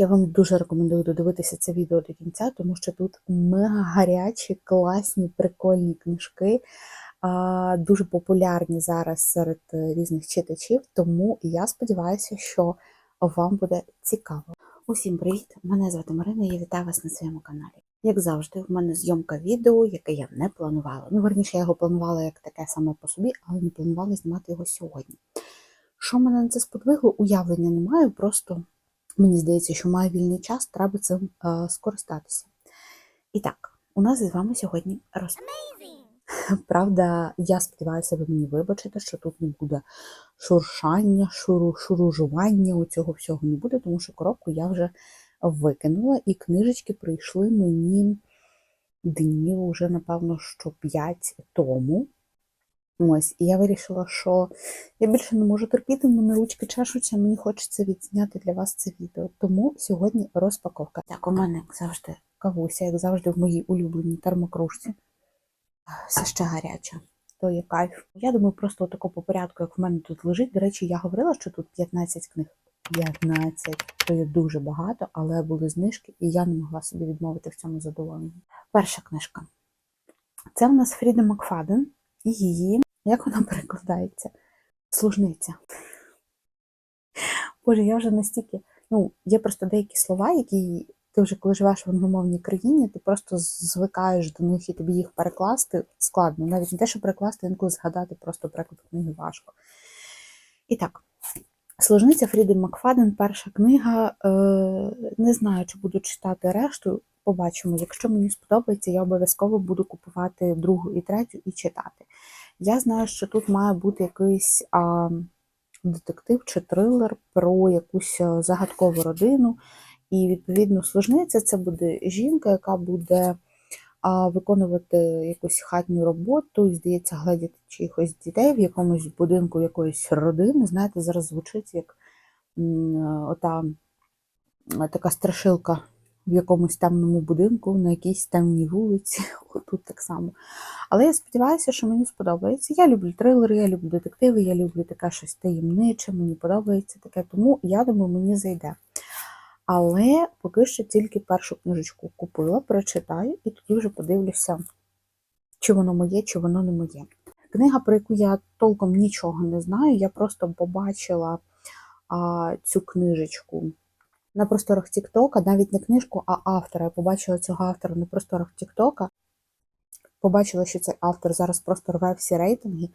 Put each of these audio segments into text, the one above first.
Я вам дуже рекомендую додивитися це відео до кінця, тому що тут мега гарячі, класні, прикольні книжки, дуже популярні зараз серед е, різних читачів. Тому я сподіваюся, що вам буде цікаво. Усім привіт! Мене звати Марина і я вітаю вас на своєму каналі. Як завжди, в мене зйомка відео, яке я не планувала. Ну, верніше, я його планувала як таке саме по собі, але не планувала знімати його сьогодні. Що мене на це сподвигло, уявлення не маю, просто мені здається, що маю вільний час, треба цим е, скористатися. І так, у нас з вами сьогодні розповідь. Правда, я сподіваюся, ви мені вибачите, що тут не буде шуршання, шуру, шуружування, у цього всього не буде, тому що коробку я вже викинула, і книжечки прийшли мені днів уже, напевно, що 5 тому. Ось, і я вирішила, що я більше не можу терпіти, в мене ручки чешуться, мені хочеться відзняти для вас це відео. Тому сьогодні розпаковка. Так, у мене, як завжди, кавуся, як завжди, в моїй улюбленій термокружці. Все ще гаряча. То є кайф. Я думаю, просто отако по порядку, як в мене тут лежить. До речі, я говорила, що тут 15 книг. 15. То є дуже багато, але були знижки, і я не могла собі відмовити в цьому задоволенні. Перша книжка. Це у нас Фріда Макфаден, і її, як вона перекладається? Служниця. Боже, я вже настільки. Ну, є просто деякі слова, які ти вже коли живеш в англомовній країні, ти просто звикаєш до них і тобі їх перекласти складно. Навіть не те, що перекласти, інколи згадати просто приклад книги важко. І так, Служниця Фріди Макфаден, перша книга. Е, Не знаю, чи буду читати решту. Побачимо. Якщо мені сподобається, я обов'язково буду купувати другу і третю і читати. Я знаю, що тут має бути якийсь а, детектив чи трилер про якусь загадкову родину. І, відповідно, служниця це буде жінка, яка буде а, виконувати якусь хатню роботу, і, здається, глядати чиїхось дітей в якомусь будинку якоїсь родини. Знаєте, зараз звучить як м, ота така страшилка в якомусь темному будинку, на якійсь темній вулиці, тут так само. Але я сподіваюся, що мені сподобається. Я люблю трилери, я люблю детективи, я люблю таке щось таємниче, мені подобається таке, тому я думаю, мені зайде. Але поки що тільки першу книжечку купила, прочитаю і тоді вже подивлюся, чи воно моє, чи воно не моє. Книга, про яку я толком нічого не знаю, я просто побачила а, цю книжечку на просторах Тіктока, навіть не книжку, а автора. Я побачила цього автора на просторах Тіктока. Побачила, що цей автор зараз просто рве всі рейтинги,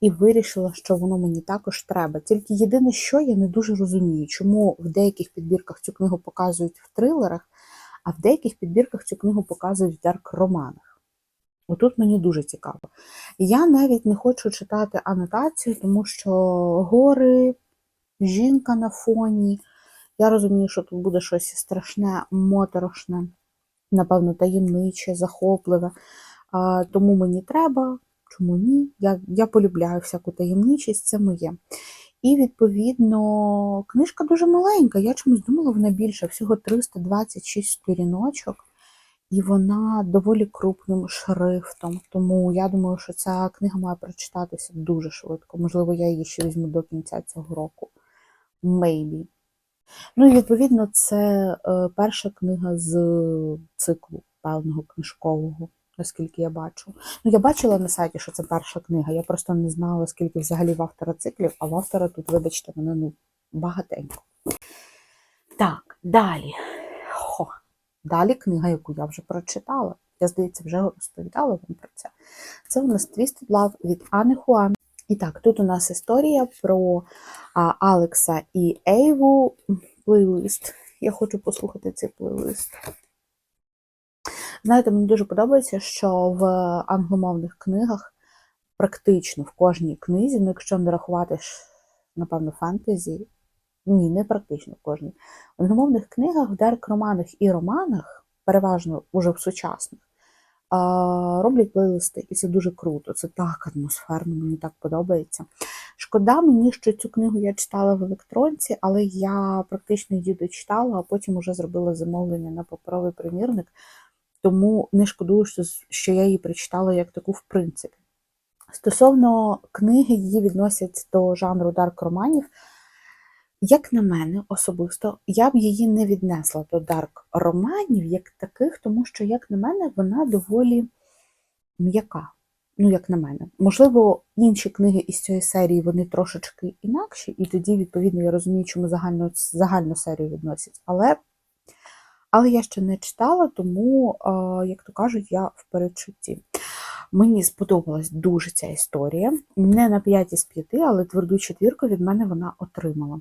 і вирішила, що воно мені також треба. Тільки єдине, що я не дуже розумію, чому в деяких підбірках цю книгу показують в трилерах, а в деяких підбірках цю книгу показують в дарк-романах. Отут мені дуже цікаво. Я навіть не хочу читати анотацію, тому що гори, жінка на фоні. Я розумію, що тут буде щось страшне, моторошне, напевно, таємниче, захопливе. А, Тому мені треба, чому ні? Я я полюбляю всяку таємничість, це моє. І, відповідно, книжка дуже маленька. Я чомусь думала, вона більше, всього 326 сторіночок, і вона доволі крупним шрифтом. Тому я думаю, що ця книга має прочитатися дуже швидко. Можливо, я її ще візьму до кінця цього року. Maybe. Ну і відповідно, це е, перша книга з циклу певного книжкового, наскільки я бачу. Ну, я бачила на сайті, що це перша книга. Я просто не знала, скільки взагалі в автора циклів, а в автора тут, вибачте, мене ну, багатенько. Так, далі. Хо. Далі книга, яку я вже прочитала. Я, здається, вже розповідала вам про це. Це у нас Twisted Love від Ани Хуан. І так, тут у нас історія про а, Алекса і Ейву. Плейлист. Я хочу послухати цей плейлист. Знаєте, мені дуже подобається, що в англомовних книгах практично в кожній книзі, ну якщо не рахувати, напевно, фентезі, ні, не практично в кожній. В англомовних книгах, в дарк-романах і романах, переважно уже в сучасних, роблять плейлисти, і це дуже круто. Це так атмосферно, мені так подобається. Шкода мені, що цю книгу я читала в електронці, але я практично її дочитала, а потім вже зробила замовлення на паперовий примірник, тому не шкодую, що я її прочитала як таку в принципі. Стосовно книги, її відносять до жанру дарк-романів. Як на мене, особисто, я б її не віднесла до дарк романів як таких, тому що, як на мене, вона доволі м'яка. Ну, як на мене. Можливо, інші книги із цієї серії вони трошечки інакші, і тоді, відповідно, я розумію, чому загальну, загальну серію відносять. Але, але я ще не читала, тому, як то кажуть, я в передчутті. Мені сподобалась дуже ця історія. Не на 5 із 5, але тверду четвірку від мене вона отримала.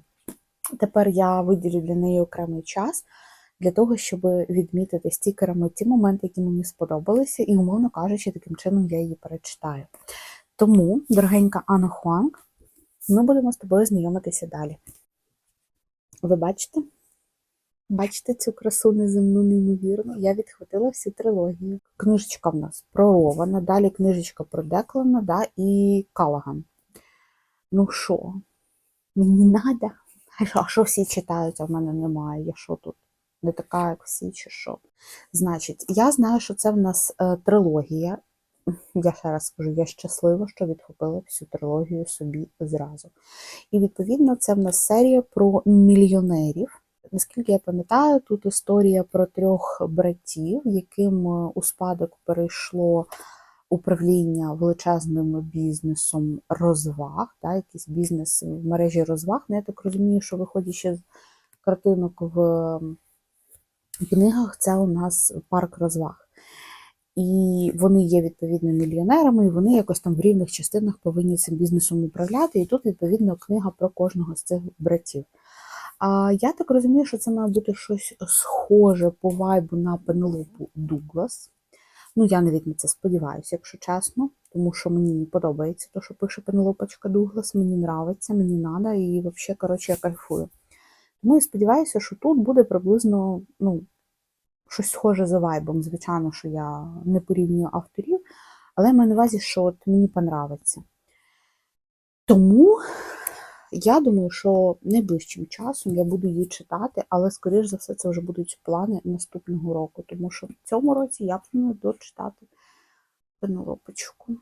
Тепер я виділю для неї окремий час для того, щоб відмітити стікерами ті моменти, які мені сподобалися, і, умовно кажучи, таким чином я її перечитаю. Тому, дорогенька Анна Хуанг, ми будемо з тобою знайомитися далі. Ви бачите? Бачите цю красу неземну, неймовірну? Я відхватила всю трилогію. Книжечка в нас прорована, далі книжечка про Деклана да, і Калаган. Ну що, мені надо? А що всі читають, а в мене немає? Я що тут? Не така, як всі, чи що? Значить, я знаю, що це в нас е, трилогія. Я ще раз скажу, я щаслива, що відхопила всю трилогію собі зразу. І відповідно, це в нас серія про мільйонерів. Наскільки я пам'ятаю, тут історія про трьох братів, яким е, у спадок перейшло управління величезним бізнесом розваг, да, якийсь бізнес в мережі розваг. Ну, я так розумію, що виходячи з картинок в книгах, це у нас парк розваг. І вони є відповідно мільйонерами, і вони якось там в рівних частинах повинні цим бізнесом управляти. І тут, відповідно, книга про кожного з цих братів. А я так розумію, що це має бути щось схоже по вайбу на Пенелопу Дуглас. Ну, я навіть на це сподіваюся, якщо чесно, тому що мені подобається те, що пише Пенелопочка Дуглас, мені нравиться, мені надо, і взагалі, коротше, я кайфую. Тому я сподіваюся, що тут буде приблизно ну, щось схоже за вайбом. Звичайно, що я не порівнюю авторів, але я маю на увазі, що от мені понравиться. Тому я думаю, що найближчим часом я буду її читати, але, скоріш за все, це вже будуть плани наступного року, тому що в цьому році я планую дочитати Пенелопочку.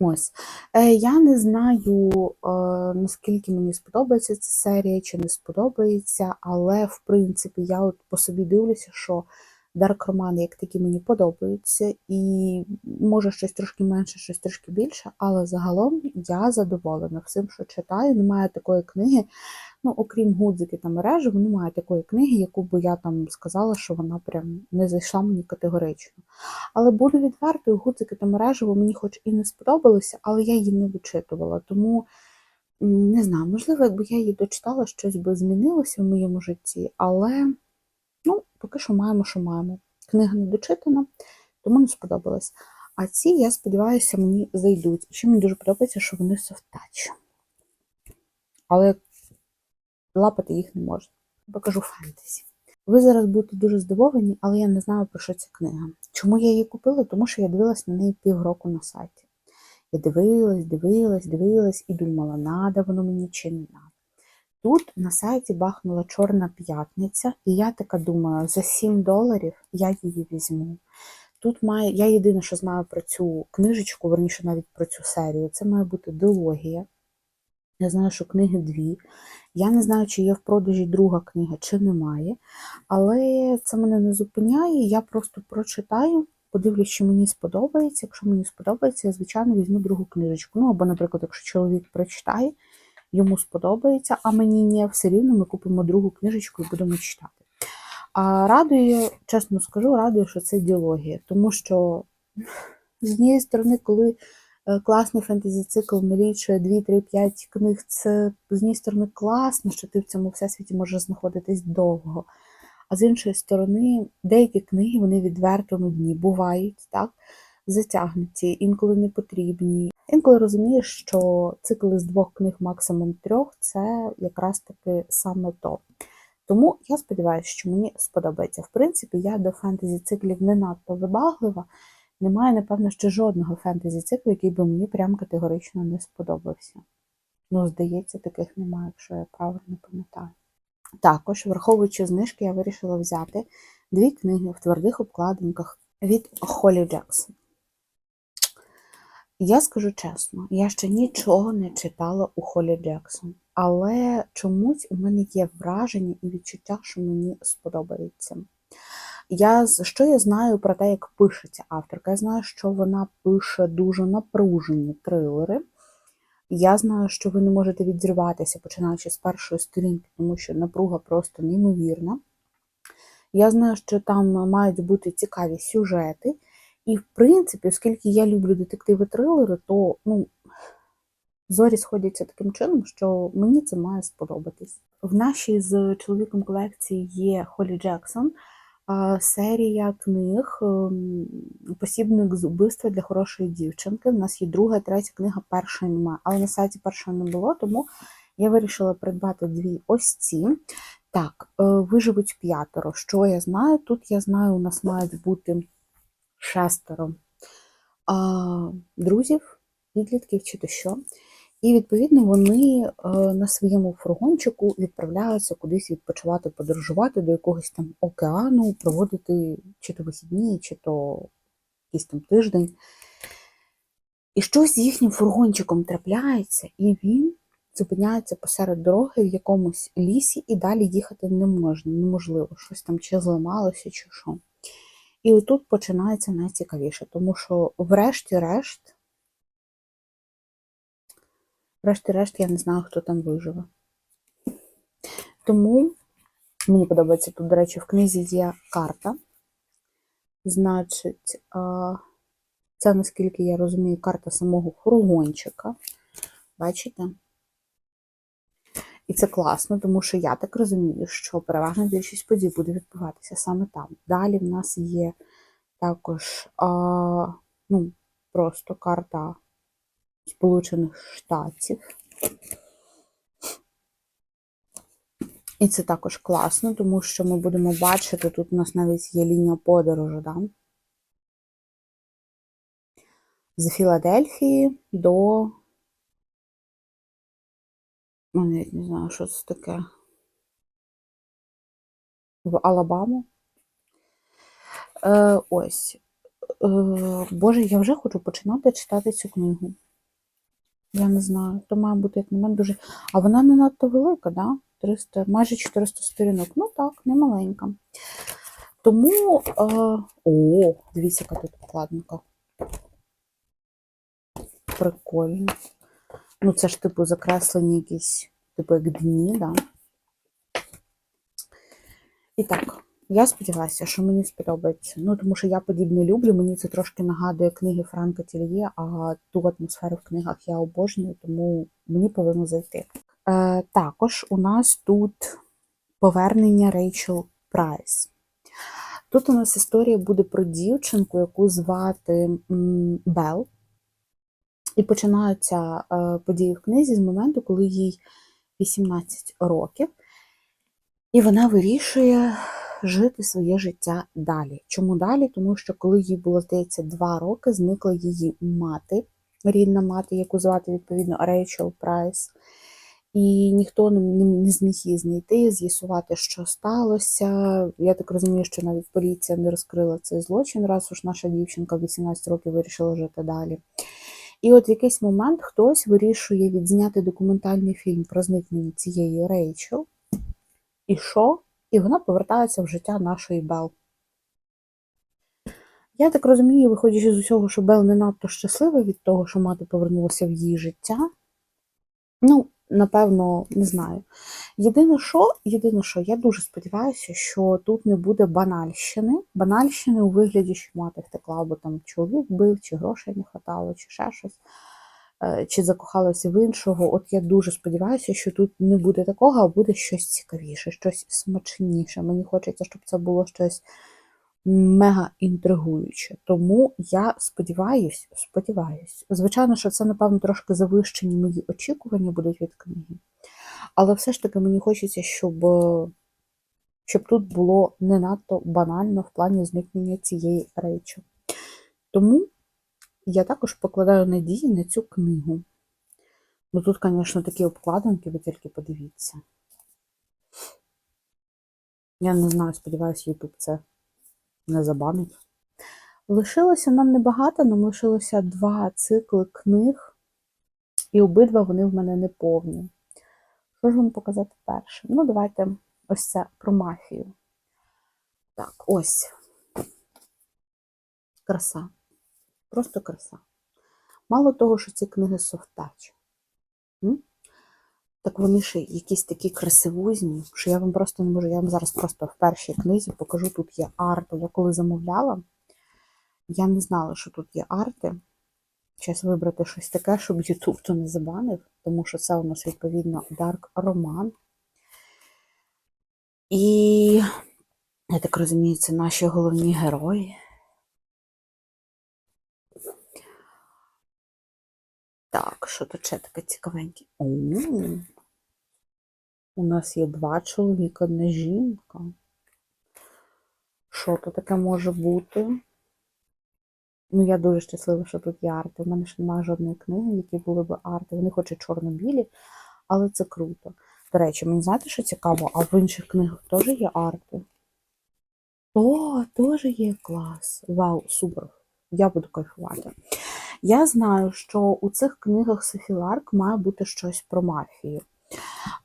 Ось. Е, Я не знаю, е, наскільки мені сподобається ця серія, чи не сподобається, але, в принципі, я от по собі дивлюся, що дарк романи як такі мені подобаються, і може щось трошки менше, щось трошки більше, але загалом я задоволена всім, що читаю. Немає такої книги, ну, окрім гудзики та мережі, немає такої книги, яку би я там сказала, що вона прям не зайшла мені категорично. Але буду відвертою, гудзики та мережево мені хоч і не сподобалося, але я її не вичитувала. Тому не знаю, можливо, якби я її дочитала, щось би змінилося в моєму житті, але поки що маємо, що маємо. Книга не дочитана, тому не сподобалась. А ці, я сподіваюся, мені зайдуть. І Ще мені дуже подобається, що вони софтач. Але лапати їх не можна. Покажу фентезі. Ви зараз будете дуже здивовані, але я не знаю, про що ця книга. Чому я її купила? Тому що я дивилась на неї півроку на сайті. Я дивилась, дивилась, дивилась і думала, надо воно мені чи не надо. Тут на сайті бахнула Чорна п'ятниця, і я така думаю, за 7 доларів я її візьму. Тут має, я єдине, що знаю про цю книжечку, верніше навіть про цю серію, це має бути дилогія. Я знаю, що книги дві. Я не знаю, чи є в продажі друга книга, чи немає. Але це мене не зупиняє. Я просто прочитаю, подивлюсь, що мені сподобається. Якщо мені сподобається, я, звичайно, візьму другу книжечку. Ну, або, наприклад, якщо чоловік прочитає, йому сподобається, а мені ні, все рівно ми купимо другу книжечку і будемо читати. А радує, чесно скажу, радує, що це діалогія, тому що з однієї сторони, коли е, класний фентезі-цикл налічує 2, 3, 5 книг, це з однієї сторони класно, що ти в цьому всесвіті можеш знаходитись довго. А з іншої сторони, деякі книги вони відверто нудні, бувають, так, затягнуті, інколи не потрібні. Інколи розумієш, що цикл з двох книг, максимум трьох, це якраз таки саме то. Тому я сподіваюся, що мені сподобається. В принципі, я до фентезі-циклів не надто вибаглива. Немає, напевно, ще жодного фентезі-циклу, який би мені прям категорично не сподобався. Ну, здається, таких немає, якщо я правильно пам'ятаю. Також, враховуючи знижки, я вирішила взяти дві книги в твердих обкладинках від Холі Джексон. Я скажу чесно, я ще нічого не читала у Холі Джексон. але чомусь у мене є враження і відчуття, що мені сподобається. Я, що я знаю про те, як пишеться авторка? Я знаю, що вона пише дуже напружені трилери. Я знаю, що ви не можете відірватися, починаючи з першої сторінки, тому що напруга просто неймовірна. Я знаю, що там мають бути цікаві сюжети. І, в принципі, оскільки я люблю детективи-трилери, то ну, зорі сходяться таким чином, що мені це має сподобатись. В нашій з чоловіком колекції є Холі Джексон, серія книг ем, Посібник з убивства для хорошої дівчинки. У нас є друга третя книга, першої немає, але на сайті першої не було, тому я вирішила придбати дві ось ці. Так, е, виживуть п'ятеро. Що я знаю? Тут я знаю, у нас мають бути шестеро а, друзів, підлітків чи то що. І відповідно вони е, на своєму фургончику відправляються кудись відпочивати, подорожувати до якогось там океану, проводити чи то вихідні, чи то якийсь там тиждень. І щось з їхнім фургончиком трапляється, і він зупиняється посеред дороги в якомусь лісі, і далі їхати не можна, неможливо. Щось там чи зламалося, чи що. І отут починається найцікавіше, тому що, врешті-решт, врешті-решт, я не знаю, хто там виживе. Тому мені подобається тут, до речі, в книзі є карта. Значить, це, наскільки я розумію, карта самого фургончика. Бачите? І це класно, тому що я так розумію, що переважна більшість подій буде відбуватися саме там. Далі в нас є також а, ну, просто карта Сполучених Штатів. І це також класно, тому що ми будемо бачити, тут у нас навіть є лінія подорожу, да? з Філадельфії до. Ну, навіть не знаю, що це таке. В Алабаму. Е, ось. Е, Боже, я вже хочу починати читати цю книгу. Я не знаю. То має бути, як на мене, дуже. А вона не надто велика, да? 300, майже 400 сторінок. Ну так, не маленька. Тому. Е... О, дивіться, яка тут вкладинка. Прикольно. Ну, це ж, типу, закреслені якісь, типу, як дні, да? І так, я сподіваюся, що мені сподобається. Ну, тому що я подібне люблю. Мені це трошки нагадує книги Франка Тільє, а ту атмосферу в книгах я обожнюю, тому мені повинно зайти. Е, також у нас тут повернення Рейчел Прайс. Тут у нас історія буде про дівчинку, яку звати м, Бел. І починаються е, події в книзі з моменту, коли їй 18 років, і вона вирішує жити своє життя далі. Чому далі? Тому що коли їй було, здається, 2 роки, зникла її мати, рідна мати, яку звати відповідно Рейчел Прайс. І ніхто не, зміг її знайти, з'ясувати, що сталося. Я так розумію, що навіть поліція не розкрила цей злочин, раз уж наша дівчинка в 18 років вирішила жити далі. І от в якийсь момент хтось вирішує відзняти документальний фільм про зникнення цієї Рейчел. І що? І вона повертається в життя нашої Бел. Я так розумію, виходячи з усього, що Бел не надто щаслива від того, що мати повернулася в її життя. Ну, напевно, не знаю. Єдине, що, єдине, що я дуже сподіваюся, що тут не буде банальщини. Банальщини у вигляді, що мати втекла, бо там чоловік бив, чи грошей не хватало, чи ще щось, е, чи закохалася в іншого. От я дуже сподіваюся, що тут не буде такого, а буде щось цікавіше, щось смачніше. Мені хочеться, щоб це було щось мега інтригуюче. Тому я сподіваюсь, сподіваюсь. Звичайно, що це, напевно, трошки завищені мої очікування будуть від книги. Але все ж таки мені хочеться, щоб, щоб тут було не надто банально в плані зникнення цієї речі. Тому я також покладаю надії на цю книгу. Ну тут, звісно, такі обкладинки, ви тільки подивіться. Я не знаю, сподіваюся, Ютуб це не забанить. Лишилося нам небагато, нам лишилося два цикли книг, і обидва вони в мене не повні. Що ж вам показати перше? Ну, давайте ось це про мафію. Так, ось. Краса. Просто краса. Мало того, що ці книги софтач. Так вони ще якісь такі красивузні, що я вам просто не можу. Я вам зараз просто в першій книзі покажу, тут є арти. Я коли замовляла, я не знала, що тут є арти. Зараз вибрати щось таке, щоб YouTube то не забанив, тому що це у нас відповідно Dark роман. І, я так розумію, це наші головні герої. Так, що тут ще таке цікавеньке? У нас є два чоловіка, одна жінка. Що то таке може бути? Ну, я дуже щаслива, що тут є арти. У мене ще немає жодної книги, в якій були б арти. Вони хоч і чорно-білі, але це круто. До речі, мені знаєте, що цікаво, а в інших книгах теж є арти? О, теж є клас. Вау, супер. Я буду кайфувати. Я знаю, що у цих книгах Софі Ларк має бути щось про мафію.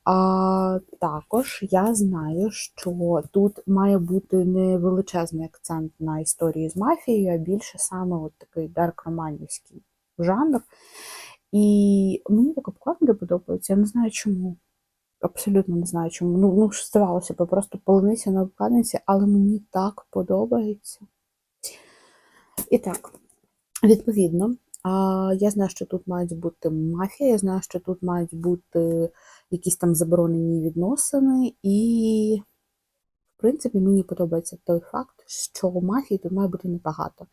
А, також я знаю, що тут має бути не величезний акцент на історії з мафією, а більше саме от такий дарк-романівський жанр. І мені така обкладинка подобається, я не знаю чому. Абсолютно не знаю чому. Ну, ну здавалося б, просто полуниця на обкладинці, але мені так подобається. І так, відповідно, я знаю, що тут мають бути мафія, я знаю, що тут мають бути якісь там заборонені відносини, і, в принципі, мені подобається той факт, що мафії тут має бути небагато.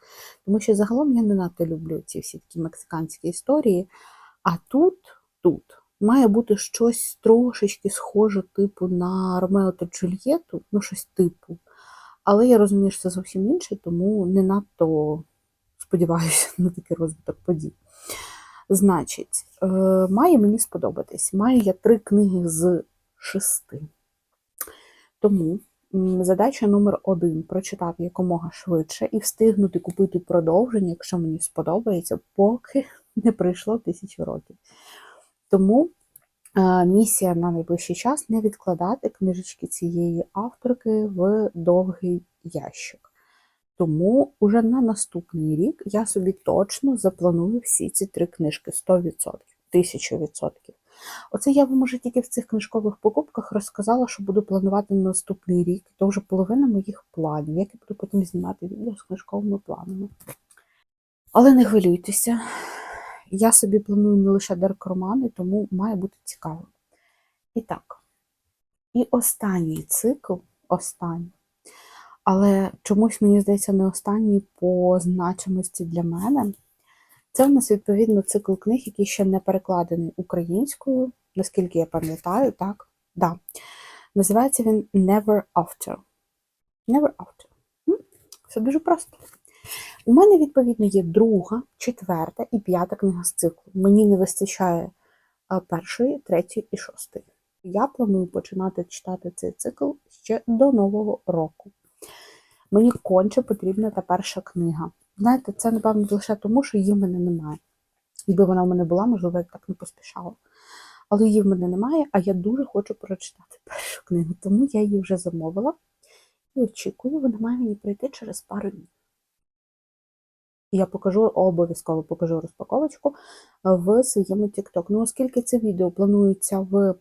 Тому що загалом я не надто люблю ці всі такі мексиканські історії. А тут, тут має бути щось трошечки схоже, типу, на Ромео та Джульєту, ну, щось типу. Але я розумію, що це зовсім інше, тому не надто сподіваюся на такий розвиток подій. Значить, е, має мені сподобатись. Маю я три книги з шести. Тому задача номер один прочитати якомога швидше і встигнути купити продовження, якщо мені сподобається, поки не пройшло тисячу років. Тому е, місія на найближчий час не відкладати книжечки цієї авторки в довгий ящик. Тому уже на наступний рік я собі точно запланую всі ці три книжки 100%, 1000%. Оце я вам уже тільки в цих книжкових покупках розказала, що буду планувати на наступний рік. То вже половина моїх планів, як я буду потім знімати відео з книжковими планами. Але не хвилюйтеся, я собі планую не лише дарк-романи, тому має бути цікаво. І так, і останній цикл, останній. Але чомусь, мені здається, не останній по значимості для мене. Це у нас, відповідно, цикл книг, який ще не перекладений українською, наскільки я пам'ятаю, так? Да. Називається він Never After. Never After. Все дуже просто. У мене, відповідно, є друга, четверта і п'ята книга з циклу. Мені не вистачає першої, третьої і шостої. Я планую починати читати цей цикл ще до Нового року. Мені конче потрібна та перша книга. Знаєте, це, напевно, лише тому, що її в мене немає. Якби вона в мене була, можливо, я так не поспішала. Але її в мене немає, а я дуже хочу прочитати першу книгу, тому я її вже замовила і очікую, вона має мені прийти через пару днів. Я покажу, обов'язково покажу розпаковочку в своєму TikTok. Ну, оскільки це відео планується в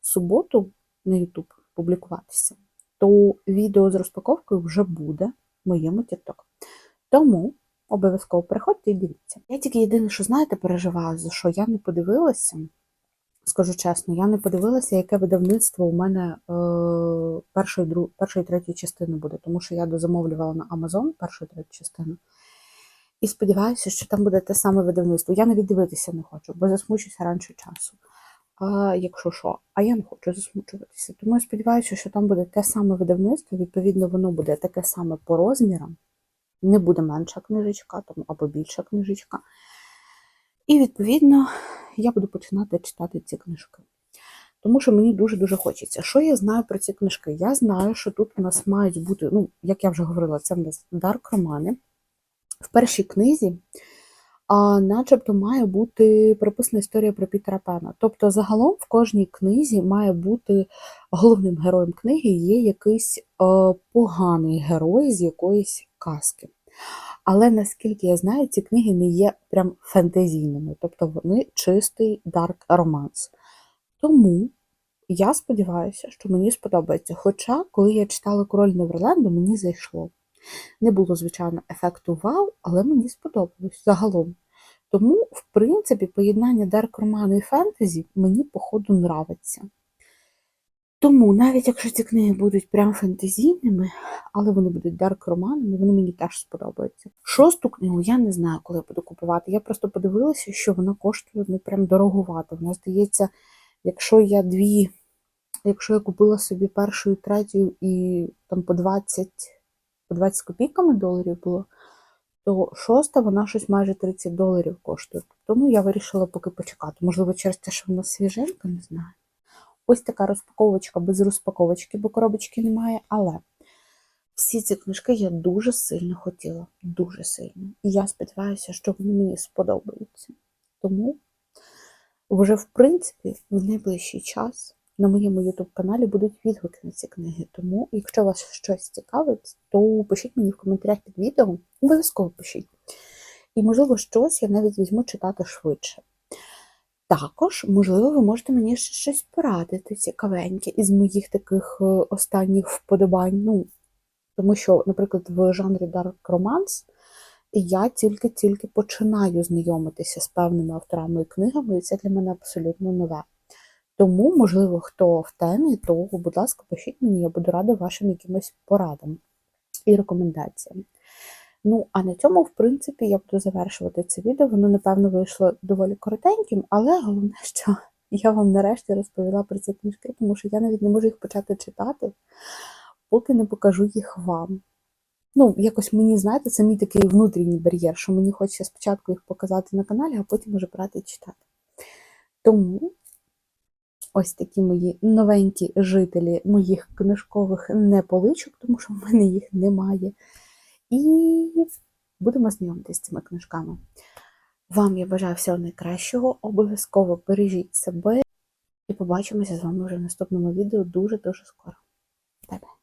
суботу на YouTube публікуватися, то відео з розпаковкою вже буде в моєму TikTok. Тому обов'язково переходьте і дивіться. Я тільки єдине, що знаєте, переживаю, за що я не подивилася, скажу чесно, я не подивилася, яке видавництво у мене е, першої, друг, третьої частини буде, тому що я дозамовлювала на Amazon першу і третю частину. І сподіваюся, що там буде те саме видавництво. Я навіть дивитися не хочу, бо засмучуся раніше часу а, якщо що, а я не хочу засмучуватися. Тому я сподіваюся, що там буде те саме видавництво, відповідно, воно буде таке саме по розмірам, не буде менша книжечка там, або більша книжечка. І, відповідно, я буду починати читати ці книжки. Тому що мені дуже-дуже хочеться. Що я знаю про ці книжки? Я знаю, що тут у нас мають бути, ну, як я вже говорила, це в нас дарк романи. В першій книзі а начебто має бути прописана історія про Пітера Пена. Тобто, загалом в кожній книзі має бути головним героєм книги є якийсь е, поганий герой з якоїсь казки. Але наскільки я знаю, ці книги не є прям фентезійними, тобто вони чистий дарк романс. Тому я сподіваюся, що мені сподобається. Хоча, коли я читала Король Неверленду, мені зайшло. Не було, звичайно, ефекту вау, але мені сподобалось загалом. Тому, в принципі, поєднання дарк роману і фентезі мені, походу, нравиться. Тому, навіть якщо ці книги будуть прям фентезійними, але вони будуть дарк романами, вони мені теж сподобаються. Шосту книгу я не знаю, коли я буду купувати. Я просто подивилася, що вона коштує ну прям дороговато. Вона здається, якщо я дві, якщо я купила собі першу і третю і там по 20, по 20 копійками доларів було, то шоста вона щось майже 30 доларів коштує. Тому я вирішила поки почекати. Можливо, через те, що вона свіженька, не знаю. Ось така розпаковочка без розпаковочки, бо коробочки немає, але всі ці книжки я дуже сильно хотіла, дуже сильно. І я сподіваюся, що вони мені сподобаються. Тому вже, в принципі, в найближчий час на моєму YouTube каналі будуть відгуки на ці книги. Тому, якщо вас щось цікавить, то пишіть мені в коментарях під відео, обов'язково пишіть. І, можливо, щось я навіть візьму читати швидше. Також, можливо, ви можете мені ще щось порадити цікавеньке із моїх таких е, останніх вподобань. Ну, тому що, наприклад, в жанрі Dark Romance я тільки-тільки починаю знайомитися з певними авторами і книгами, і це для мене абсолютно нове. Тому, можливо, хто в темі, то, будь ласка, пишіть мені, я буду рада вашим якимось порадам і рекомендаціям. Ну, а на цьому, в принципі, я буду завершувати це відео. Воно, напевно, вийшло доволі коротеньким, але головне, що я вам нарешті розповіла про ці книжки, тому що я навіть не можу їх почати читати, поки не покажу їх вам. Ну, якось мені, знаєте, це мій такий внутрішній бар'єр, що мені хочеться спочатку їх показати на каналі, а потім вже брати і читати. Тому ось такі мої новенькі жителі моїх книжкових неполичок, тому що в мене їх немає. І будемо знайомитися з цими книжками. Вам я бажаю всього найкращого. Обов'язково бережіть себе і побачимося з вами вже в наступному відео дуже-дуже скоро. Бай-бай!